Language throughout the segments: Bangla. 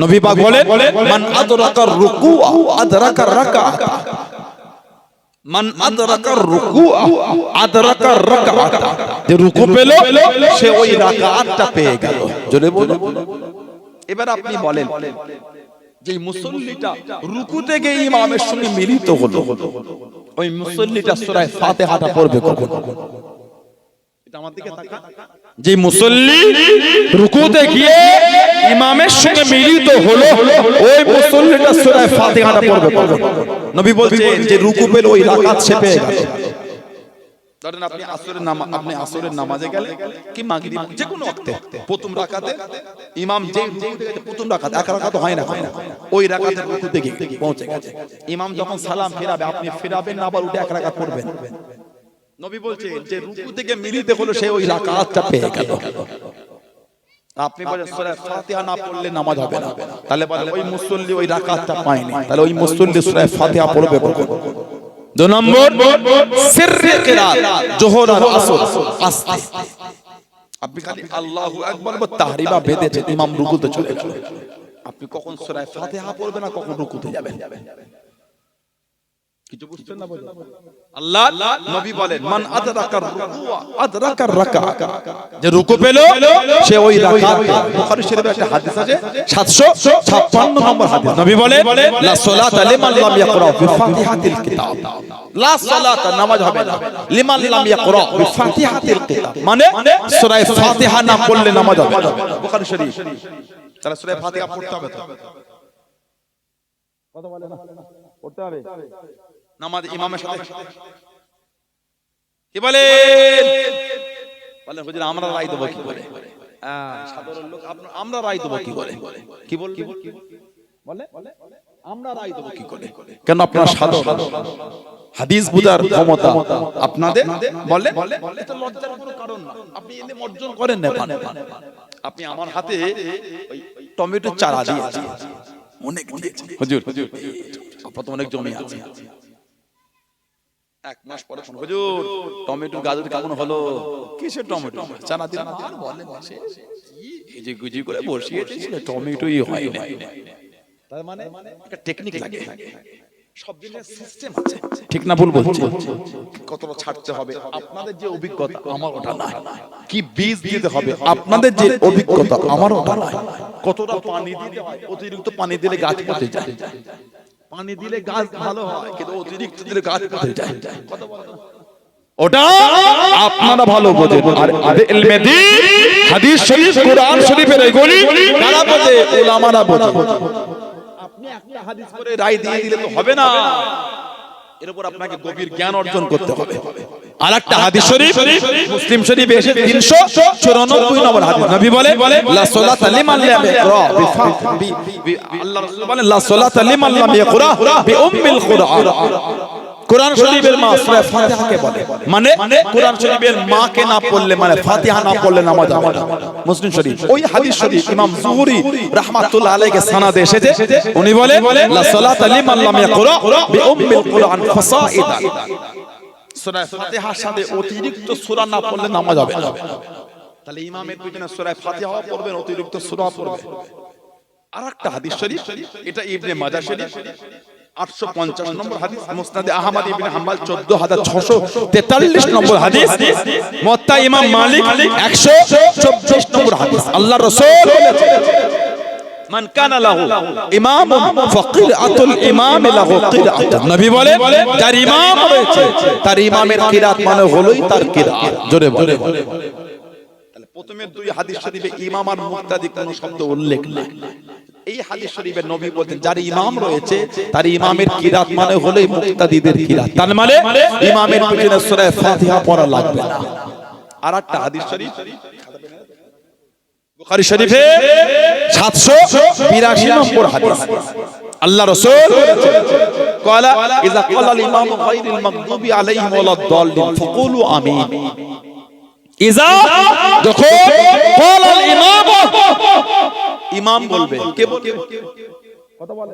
নবী পাক বলেন, মান আদরাকার রুকু আদরাকার রাকাত মান আদরাকার রুকু আদরাকার রাকাত যে রুকু পেল, সে ওই রাকাতটা পেয়ে গেল। জোরে বলো এবার আপনি বলেন যে মুসল্লিটা রুকু থেকে ইমামের সঙ্গে মিলিত হলো, ওই মুসল্লিটা সূরা ফাতিহাটা পড়বে কখন এটা আমার দিকে তাকা যে মুসল্লি রুকুতে গিয়ে ইমামের সঙ্গে মিলিত হলো ওই মুসল্লিটা সূরা ফাতিহাটা পড়বে নবী বলছে যে রুকু পেল ওই রাকাত সে পেয়ে গেল। ধরেন আপনি আসরের নামাজ আপনি আসরের নামাজে গেলে কি মাগরিব? যে কোনো ওয়াক্তে প্রথম রাকাতে ইমাম যে প্রথম রাকাত এক রাকাত হয় না। ওই রাকাতের রুকুতে গিয়ে পৌঁছে গেছে। ইমাম যখন সালাম ফেরাবে আপনি ফেরাবেন না আবার উঠে এক রাকাত পড়বেন। নবী বলছে যে রুকু থেকে মিলিতে হলো সে ওই রাকাতটা পেয়ে গেল। আপনি বলেন সূরা ফাতিহা না পড়লে নামাজ হবে না। তাহলে বলে ওই মুসল্লি ওই রাকাতটা পায়নি। তাহলে ওই মুসল্লি সূরা ফাতিহা পড়বে কখন? দু নম্বর সিররে কিরাত। জোহর আর আসর। আস্তে। আপনি খালি আল্লাহু আকবার বা তাহরিমা বেঁধেছেন ইমাম রুকুতে চলে গেল আপনি কখন সূরা ফাতিহা পড়বেন না কখন রুকুতে যাবেন? কিছু বুঝছেন না বলেন আল্লাহ নবী বলেন মান আদরাকার রুকুয়া আদরাকার রাকাত যে রুকু পেল সে ওই রাকাত বুখারী শরীফে একটা হাদিস আছে 756 নম্বর হাদিস। নবী বলেন লা সালাতা লিমান লাম ইয়াকরা বি ফাতিহাতিল কিতাব। লা সালাতা নামাজ হবে না। লিমান লাম ইয়াকরা বি ফাতিহাতিল কিতাব। মানে সূরা ফাতিহা না পড়লে নামাজ হবে না। বুখারী শরীফ। তাহলে সূরা ফাতিহা পড়তে হবে তো? কথা বলে না? পড়তে হবে? নামাজ ইমামের সাথে। কি বলে বলে হুজুর আমরা রায় দেবো কি করে? আহ, সাধারণ লোক আমরা রায় দেবো কি করে? কি বল কি বল বলে আমরা রায় দেবো কি করে? কেন আপনার সাধারণ? হাদিস বুঝার ক্ষমতা আপনাদের? বলে? এটা লজ্জার কোনো কারণ না। আপনি এনে অর্জন করেন না পান। আপনি আমার হাতে ওই টমেটো চারা দিয়েছেন অনেক দিয়েছেন হুজুর হুজুর আপাতত অনেক জমি আছে। এক মাস পরে ফোন হুজুর টমেটো গাজর কেমন হলো? কিসের টমেটো? চানা দিন আর বলেন না সে এই যে গুজি করে বসিয়েছে সে টমেটোই হয় না তার মানে একটা টেকনিক লাগে। সব সিস্টেম আছে। ঠিক না ভুল বলছি? কতটা ছাড়তে হবে? আপনাদের যে অভিজ্ঞতা আমার ওটা নাই কি বীজ দিতে হবে? আপনাদের যে অভিজ্ঞতা আমার ওটা নাই কতটা পানি দিতে হয়? অতিরিক্ত পানি দিলে গাছ পচে যায়। পানি দিলে গাছ ভালো হয়। কিন্তু অতিরিক্ত দিলে গাছ পচে যায়। ওটা আপনারা ভালো বোঝেন। আর আদে ইলমে দি হাদিস শরীফ কোরআন শরীফের এগুলি কারা বোঝে? উলামারা বোঝে। আপনি একটা হাদিস করে রায় দিয়ে দিলে তো হবে না। এর উপর আপনাকে গভীর জ্ঞান অর্জন করতে হবে। আর একটা হাদিস শরীফ মুসলিম শরীফ এসে 394 নম্বর হাদিস। নবী বলে লা সালাতা লিমান লাম ইয়াকরা বি- বি- আল্লাহ রাসূল বলেন লা সালাতা লিমান লাম ইয়াকরা বি উম্মিল কুরআন কোরআন শরীফের মা সূরা ফাতিহাকে বলে? মানে কোরআন শরীফের মাকে না পড়লে মানে ফাতিহা না পড়লে নামাজ হবে না মুসলিম শরীফ ওই হাদিস শরীফ ইমাম জুহরি রাহমাতুল্লাহ আলাইহি সানাদে এসেছে। উনি বলে লা সালাতা লিমান লাম ইয়াকরা বি উম্মিল কুরআন ফাসাইদান। সূরা ফাতিহার সাথে অতিরিক্ত সূরা না পড়লে নামাজ হবে না। তাহলে ইমামের পিছনে সূরা ফাতিহা পড়বেন অতিরিক্ত সূরা পড়বেন। আরেকটা হাদিস শরীফ এটা ইবনে মাজাহ শরীফ 850 নম্বর হাদিস মুসনাদে আহমদ ইবনে হাম্বল 14043 নম্বর হাদিস মুত্তা ইমাম মালিক 124 নম্বর হাদিস। আল্লাহ রাসূল মান কানা লাহু। ইমাম ফাকিরাতুল ইমাম লাহু কিরাত। নবী বলে যার ইমাম রয়েছে তার ইমামের কিরাত মানে হলোই তার কিরাত। জোরে বলে তাহলে প্রথমে দুই হাদিস শরীফে ইমাম আর মুক্তাদি কোনো শব্দ উল্লেখ নেই। এই হাদিস শরীফে নবী বলতেন যার ইমাম রয়েছে তার ইমামের কিরাত মানে হলোই মুক্তাদিদের কিরাত। তার মানে? ইমামের পিছনে সূরা ফাতিহা পড়া লাগবে না। আর একটা হাদিস শরীফ বুখারী শরীফে 782 নম্বর হাদিস আল্লাহ রাসূল قال اذا قال الامام غير المغضوب عليهم ولا الضالين فقولوا امين ইজা যখন قال الامام ইমাম বলবে কে বলবে কথা বলে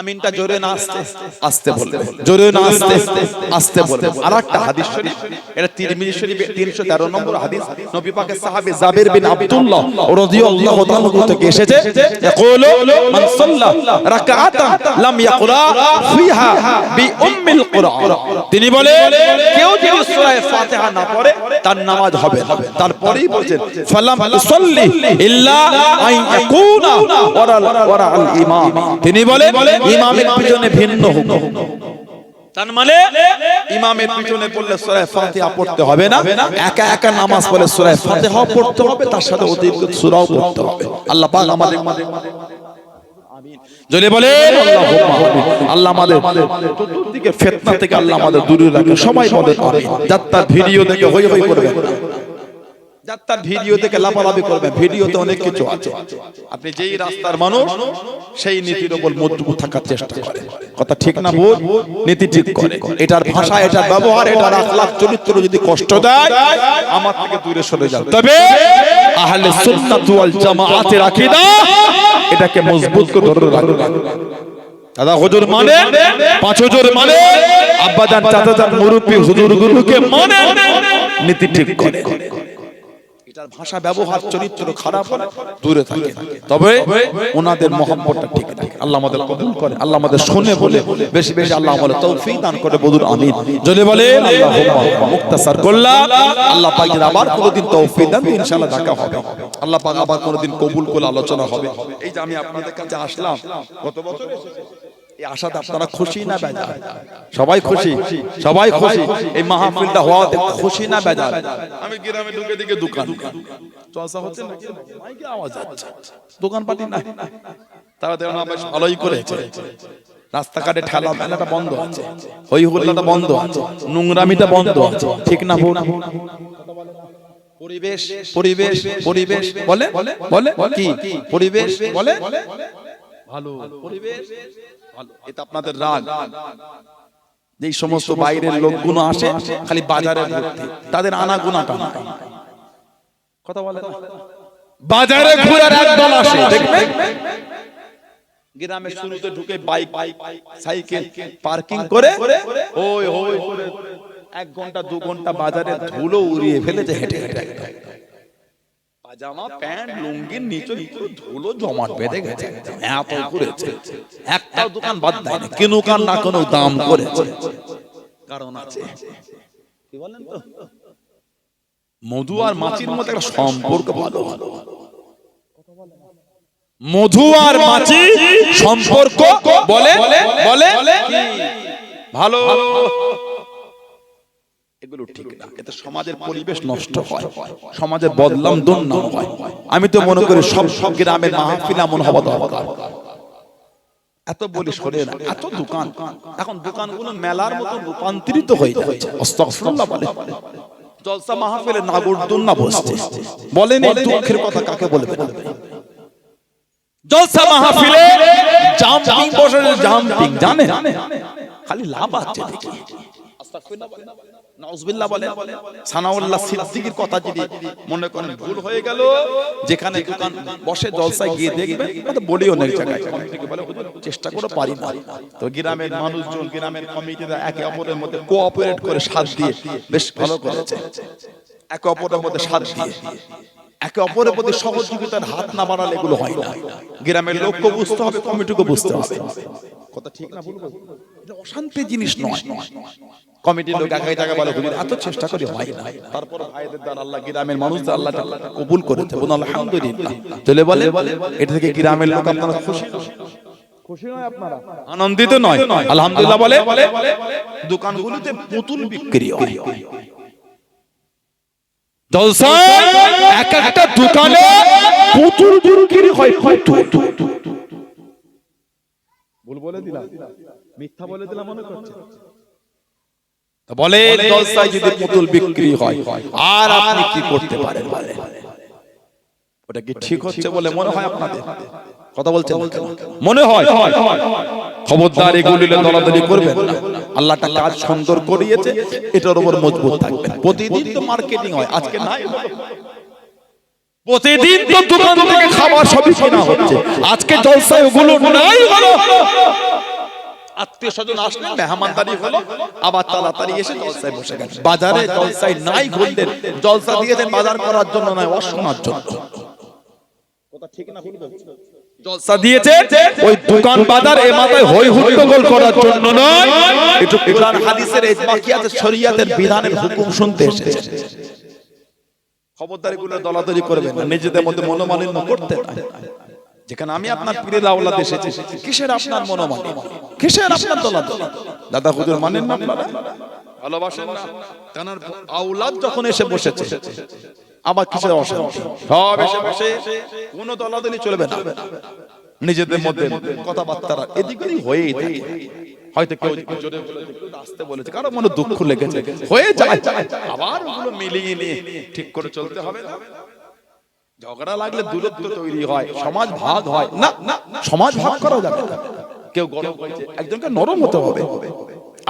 আমিনটা জোরে না আসতে আসতে বলে জোরে না আসতে আসতে বলে আর একটা হাদিস শরীফ এটা তিরমিজি শরীফে 313 নম্বর হাদিস। নবী পাকের সাহাবী জাবের বিন আব্দুল্লাহ রাদিয়াল্লাহু তাআলা থেকে এসেছে ইয়াকুলু মান সাল্লা রাকাআতান লাম ইয়াকুলা ফিহা বি উম্মিল কুরআন। তিনি বলে কেউ যদি সূরা ফাতিহা না পড়ে তার নামাজ হবে তারপরেই বলেন ফালাম সাল্লি ইল্লা আই ইয়াকুনা ওয়ারাল ওয়ারাল ইমাম। তিনি বলে ইমামের পিছনে ভিন্ন হুকুম। তার মানে ইমামের পিছনে পড়লে সূরা ফাতিহা পড়তে হবে না। একা একা নামাজ পড়লে সূরা ফাতিহা পড়তে হবে তার সাথে অতিরিক্ত সূরাও পড়তে হবে। আল্লাহ পাক আমাদের জলে বলেন আল্লাহ আমাদের চতুর্দিকে ফিতনা থেকে আল্লাহ আমাদের দূরে রাখে সবাই বলে আমিন। যাত্রার ভিডিও দেখে হই হই করবেন না যাত্রার ভিডিও থেকে লাফালাফি করবেন ভিডিওতে অনেক কিছু আছে। আপনি যেই রাস্তার মানুষ সেই নীতির উপর মজবুত থাকার চেষ্টা করে। কথা ঠিক না ভুল নীতি ঠিক করে। এটার ভাষা এটার ব্যবহার এটার আখলাক চরিত্র যদি কষ্ট দেয় আমার থেকে দূরে সরে যাও তবে আহলে সুন্নাত ওয়াল জামাআতের আকীদা এটাকে মজবুত করে ধরে রাখবে। দাদা হুজুর মানে? পাঁচ হুজুর মানে? আব্বাজান চাচাজান মুরব্বী হুজুর গুরুকে মানে? নীতি ঠিক করে। এটার ভাষা ব্যবহার চরিত্র খারাপ দূরে থাকে। তবে ওনাদের মহব্বতটা ঠিক থাকে। আল্লাহ আমাদের কবুল করে আল্লাহ আমাদের শুনে বলে বেশি বেশি আল্লাহ আমাদের তৌফিক দান করে। বলুন আমিন। যদি বলে আল্লাহুম্মা মুক্তাসার করলাম। আল্লাহ পাক আবার কোনোদিন তৌফিক দেন ইনশাআল্লাহ দেখা হবে। আল্লাহ পাক আবার কোনোদিন কবুল করে আলোচনা হবে। এই যে আমি আপনাদের কাছে আসলাম গত বছর এই আশাতে আপনারা খুশি না বেজার সবাই খুশি? সবাই খুশি? এই মাহফিলটা হওয়াতে খুশি না বেজার আমি গ্রামে ঢুকে দিকে দোকান চর্চা হচ্ছে না? মাইকে আওয়াজ হচ্ছে দোকান পাটি না তারা দেখুন ভালোই করেছে। রাস্তাঘাটে ঠেলা মেলাটা বন্ধ আছে। হই হুল্লাটা বন্ধ আছে। নোংরামিটা বন্ধ আছে। ঠিক না ভুল? পরিবেশ পরিবেশ পরিবেশ। বলে বলে কি? পরিবেশ? বলে ভালো। পরিবেশ? এটা আপনাদের রাগ। যেই সমস্ত বাইরের লোকগুলো আসে খালি বাজারে ঘুরতে তাদের আনা গুণাটা না কথা বলে বাজারে ঘোরার একদল আসে গ্রামের শুরুতে ঢুকে বাইক সাইকেল পার্কিং করে ওই ওই এক ঘণ্টা দু ঘণ্টা বাজারে ধুলো উড়িয়ে ফেলেছে হেঁটে হেঁটে। পাজামা প্যান্ট লুঙ্গির নিচে পুরো ধুলো জমাট বেঁধে গেছে। এত ঘুরেছে একটাও দোকান বাদ দেয় না। কেন কান না। কোনো দাম করেছে। কারণ আছে। কি বলেন তো? মধু আর মাছির মধ্যে একটা সম্পর্ক ভালো। ভালো। মধু আর মাছি সম্পর্ক বলে? বলে? কি? ভালো। এগুলো ঠিক না। এতে সমাজের পরিবেশ নষ্ট হয়। সমাজের বদলাম দুর্নাম হয়। আমি তো মনে করি সব সব গ্রামের মাহফিল এমন হওয়া দরকার। এত বলি সরে না। এত দোকান। এখন দোকানগুলো মেলার মতো রূপান্তরিত হয়ে যাচ্ছে। বলে জলসা মাহফিলে নাগর দুন্না বসছে। বলেন এই দুঃখের কথা কাকে বলবেন জলসা মাহফিলে জাম্পিং বসে জাম্পিং জানেন? খালি লাভ আছে দেখি। নাউজুবিল্লাহ বলেন সানাউল্লাহ সিদ্দিকীর কথা যদি মনে করেন ভুল হয়ে গেল যেখানে দোকান বসে জলসায় গিয়ে দেখবেন কথা বলি অনেক জায়গায়। বলে, চেষ্টা করে পারি না। তো গ্রামের মানুষজন গ্রামের কমিটিরা একে অপরের মধ্যে কোঅপারেট করে সাথ দিয়ে বেশ ভালো করেছে। একে অপরের মধ্যে সাথ দিয়ে। একে অপরের প্রতি সহযোগিতার হাত না বাড়ালে এগুলো হয় না। গ্রামের লোককে বুঝতে হবে কমিটিকে বুঝতে হবে। কথা ঠিক না বলব এটা অশান্তি জিনিস নয়। কমিটির লোক একাই টাকা বলে হুজুর এত চেষ্টা করে হয় না তারপর ভাইদের দ্বারা আল্লাহ গ্রামের মানুষদের আল্লাহ কবুল করেছে বলুন আলহামদুলিল্লাহ। চলে বলে এটা থেকে গ্রামের লোক আপনারা খুশি? খুশি নয় আপনারা? আনন্দিত নয়। আলহামদুলিল্লাহ বলে দোকানগুলোতে পুতুল বিক্রি হয়। জলসায় এক একটা দোকানে পুতুল বিক্রি হয় পুতুল ভুল বলে দিলাম। মিথ্যা বলে দিলাম মনে করছে? বলে জলসায় যদি পুতুল বিক্রি হয়। আর আপনি কি করতে পারেন? বলে ওটা কি ঠিক হচ্ছে বলে মনে হয় আপনাদের? কথা বলছেন মনে হয়। খবরদার এগুলি দলাদলি করবেন না। আল্লাহটা কাজ সুন্দর করিয়েছে এটার উপর মজবুত থাকবেন। প্রতিদিন তো মার্কেটিং হয়। আজকে নাই। প্রতিদিন তো দোকান থেকে খাবার সবই কেনা হচ্ছে। আজকে জলসায় ওগুলো নাই হলো আত্মীয় স্বজন আসলেন মেহমানদারি হলো আবার তাড়াতাড়ি এসে জলসায় বসে গেছে বাজারে জলসায় নাই ঘুরলেন জলসা দিয়েছেন বাজার করার জন্য নয় অশোনার জন্য। জলসা দিয়েছে ওই দোকান বাজার এ মাথায় হই হুল্লোড় করার জন্য নয়। একটু কোরআন হাদিসের ইজমাকিয়াত শরিয়াতের বিধানের হুকুম শুনতে এসেছে। খবরদারি গুলো দলাদলি করবেন না নিজেদের মধ্যে মনোমালিন্য করতে নাই যেখানে আমি আপনার পীরের আওলাদ এসেছি। কিসের আপনার মনোমালিন্য? কিসের আপনার দলাদলি? দাদা হুজুর মানেন না আপনারা? ভালোবাসেন না? কারণ আওলাদ যখন এসে বসেছে আবার কিসের অশান্তি সব এসে বসে কোন দলাদলি চলবে না। নিজেদের মধ্যে কথাবার্তা এদিক ওদিক হয়েই থাকে। হয়তো কেউ জোরে আসতে বলেছে কারও মনে দুঃখ লেগেছে। হয়ে যায়। আবার ওগুলো মিলিয়ে নিয়ে ঠিক করে চলতে হবে না? ঝগড়া লাগলে দূরত্ব তৈরি হয় সমাজ ভাগ হয়। না না সমাজ ভাগ করা যাবে কেউ গরম হয়েছে একজনকে নরম হতে হবে।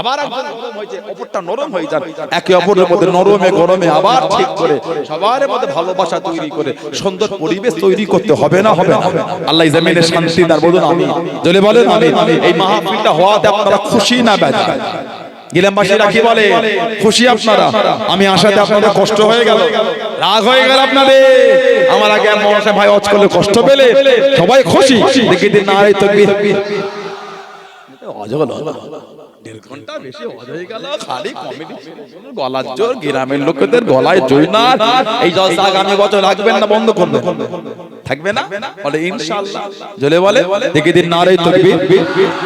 আবার একজন গরম হয়েছে অপরটা নরম হয়ে যান। একে অপরের মধ্যে নরমে গরমে আবার ঠিক করে সবার মধ্যে ভালোবাসা তৈরি করে সুন্দর পরিবেশ তৈরি করতে হবে না হবে না আল্লাহ জমিনে শান্তি দার বলুন আমি জলে বলেন আমি এই মাহফিলটা হওয়াতে আপনারা খুশি না বেজা গিলামবাসীরা কি বলে? খুশি আপনারা? আমি আসাতে আপনাদের কষ্ট হয়ে গেল। রাগ হয়ে গেল আপনাদের। আমার আগে মহাশয় ভাই অজ করলে কষ্ট পেলে সবাই খুশি। দেখি দিন না রে তকবীর। অজগল দেড় ঘণ্টা বেশি হয়ে গেল খালি কমেডি গলার জোর গ্রামের লোকেদের গলায় জয় না এই জলসা আগামী বছর রাখবেন না বন্ধ করবেন। থাকবে না? বলে ইনশাআল্লাহ। জলে বলে দেখি দিন নারে তকবীর।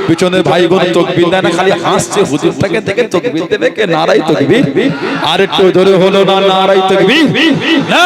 পিছনের ভাইগণ তকবীর দেয় না খালি হাসছে হুজুর থেকে থেকে তকবীর দেবে কে নারাই তকবীর। আর একটু ধরে হলো না নারাই তকবীর। না